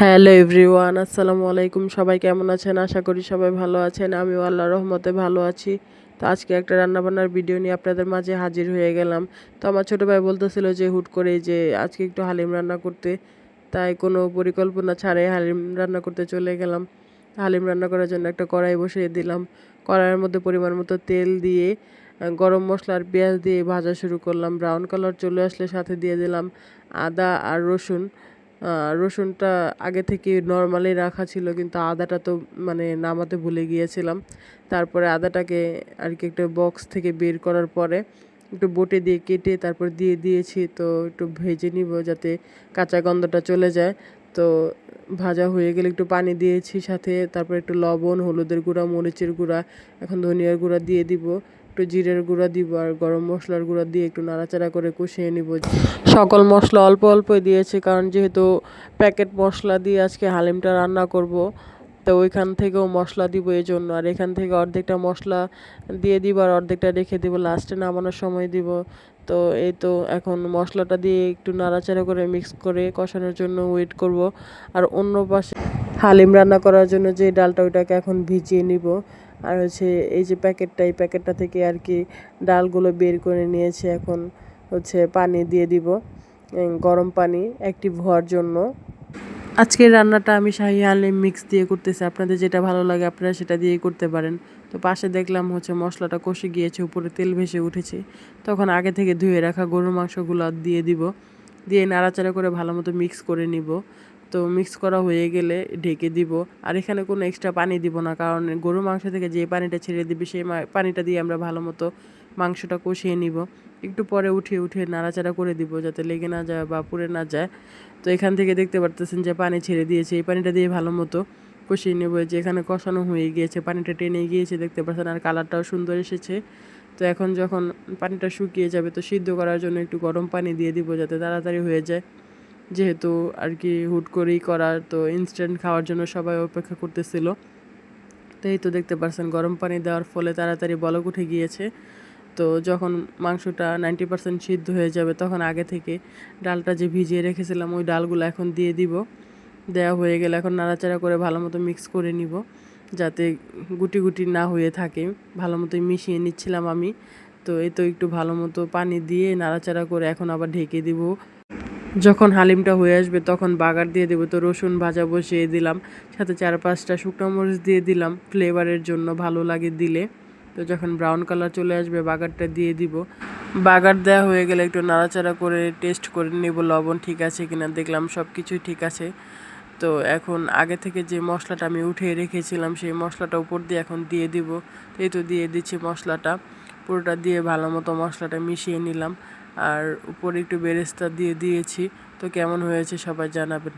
Hello everyone, আসসালামু আলাইকুম। সবাই কেমন আছেন? আশা করি সবাই ভালো আছেন। আমিও আল্লাহ রহমতে ভালো আছি। তো আজকে একটা রান্নাবান্নার ভিডিও নিয়ে আপনাদের মাঝে হাজির হয়ে গেলাম। তো আমার ছোটো ভাই বলতেছিল যে, হুট করে যে আজকে একটু হালিম রান্না করতে। তাই কোনো পরিকল্পনা ছাড়াই হালিম রান্না করতে চলে গেলাম। হালিম রান্না করার জন্য একটা কড়াই বসিয়ে দিলাম। কড়াইয়ের মধ্যে পরিমাণ মতো তেল দিয়ে গরম মশলা আর পেঁয়াজ দিয়ে ভাজা শুরু করলাম। ব্রাউন কালার চলে আসলে সাথে দিয়ে দিলাম আদা আর রসুন। রসুনটা আগে থেকে নর্মালি রাখা ছিল, কিন্তু আদাটা তো মানে নামাতে ভুলে গিয়েছিলাম। তারপরে আদাটাকে আর কি একটা বক্স থেকে বের করার পরে একটু বটে দিয়ে কেটে তারপর দিয়ে দিয়েছি, তো একটু ভেজে নিব যাতে কাঁচা গন্ধটা চলে যায়। তো ভাজা হয়ে গেলে একটু পানি দিয়েছি সাথে, তারপর একটু লবণ, হলুদের গুঁড়া, মরিচের গুঁড়া, এখন ধনিয়ার গুঁড়া দিয়ে দিব। একটু জিরের গুঁড়া দিব আর গরম মশলার গুঁড়া দিয়ে একটু নাড়াচাড়া করে কষিয়ে নিব। সকল মশলা অল্প অল্প দিয়েছি, কারণ যেহেতু প্যাকেট মশলা দিয়ে আজকে হালিমটা রান্না করব, তো ওইখান থেকেও মশলা দিব এই জন্য আর এখান থেকে অর্ধেকটা মশলা দিয়ে দিব আর অর্ধেকটা রেখে দিব, লাস্টে নামানোর সময় দিব। তো এই তো এখন মশলাটা দিয়ে একটু নাড়াচাড়া করে মিক্স করে কষানোর জন্য ওয়েট করব। আর অন্য পাশে হালিম রান্না করার জন্য যে ডালটা ওইটাকে এখন ভিজিয়ে নিব। আর হচ্ছে এই যে প্যাকেটটা, এই প্যাকেটটা থেকে আর কি ডালগুলো বের করে নিয়েছে এখন হচ্ছে পানি দিয়ে দিব গরম পানি অ্যাক্টিভ হওয়ার জন্য। আজকের রান্নাটা আমি শাহি হালিম মিক্স দিয়ে করতেছি। আপনাদের যেটা ভালো লাগে আপনারা সেটা দিয়ে করতে পারেন। তো পাশে দেখলাম হচ্ছে মশলাটা কষে গিয়েছে, উপরে তেল ভেসে উঠেছে। তখন আগে থেকে ধুয়ে রাখা গরুর মাংসগুলো দিয়ে দিব। দিয়ে নাড়াচাড়া করে ভালো মতো মিক্স করে নিব। তো মিক্স করা হয়ে গেলে ঢেকে দিব। আর এখানে কোনো এক্সট্রা পানি দিব না, কারণ গরুর মাংস থেকে যে পানিটা ছেড়ে দিবে, সেই পানিটা দিয়ে আমরা ভালো মতো মাংসটা কষিয়ে নিব। একটু পরে উঠিয়ে উঠিয়ে নাড়াচাড়া করে দিব যাতে লেগে না যায় বা পুড়ে না যায়। তো এখান থেকে দেখতে পারতেছেন যে পানি ছেড়ে দিয়েছে, এই পানিটা দিয়ে ভালো মতো কষিয়ে নেব। যে এখানে কষানো হয়ে গিয়েছে, পানিটা টেনে গিয়েছে, দেখতে পাচ্ছেন, আর কালারটাও সুন্দর এসেছে। তো এখন যখন পানিটা শুকিয়ে যাবে, তো সিদ্ধ করার জন্য একটু গরম পানি দিয়ে দিব যাতে তাড়াতাড়ি হয়ে যায়। যেহেতু আর কি হুট করেই করার, তো ইনস্ট্যান্ট খাওয়ার জন্য সবাই অপেক্ষা করতেছিল। তো এই তো দেখতে পাচ্ছেন গরম পানি দেওয়ার ফলে তাড়াতাড়ি বলক উঠে গিয়েছে। তো যখন মাংসটা নাইনটি পার্সেন্ট সিদ্ধ হয়ে যাবে, তখন আগে থেকে ডালটা যে ভিজিয়ে রেখেছিলাম, ওই ডালগুলো এখন দিয়ে দিব। দেওয়া হয়ে গেলে এখন নাড়াচাড়া করে ভালো মতো মিক্স করে নিব, যাতে গুটি গুটি না হয়ে থাকে। ভালো মতো মিশিয়ে নিচ্ছিলাম আমি। তো এই তো একটু ভালো মতো পানি দিয়ে নাড়াচাড়া করে এখন আবার ঢেকে দিব। যখন হালিমটা হয়ে আসবে তখন বাগার দিয়ে দেবো। তো রসুন ভাজা বসিয়ে দিলাম, সাথে চার পাঁচটা শুকনো মরিচ দিয়ে দিলাম ফ্লেভারের জন্য ভালো লাগে দিলে। তো যখন ব্রাউন কালার চলে আসবে বাগারটা দিয়ে দিব। বাগার দেওয়া হয়ে গেলে একটু নাড়াচাড়া করে টেস্ট করে নেব, লবণ ঠিক আছে কিনা দেখলাম সব কিছুই ঠিক আছে। তো এখন আগে থেকে যে মশলাটা আমি উঠিয়ে রেখেছিলাম সেই মশলাটা উপর দিয়ে এখন দিয়ে দিব। এই তো দিয়ে দিচ্ছি মশলাটা। পুরোটা দিয়ে ভালো মতো মশলাটা মিশিয়ে নিলাম। আর উপরে একটু বেরেস্তা দিয়ে দিয়েছি। তো কেমন হয়েছে সবাই জানাবেন।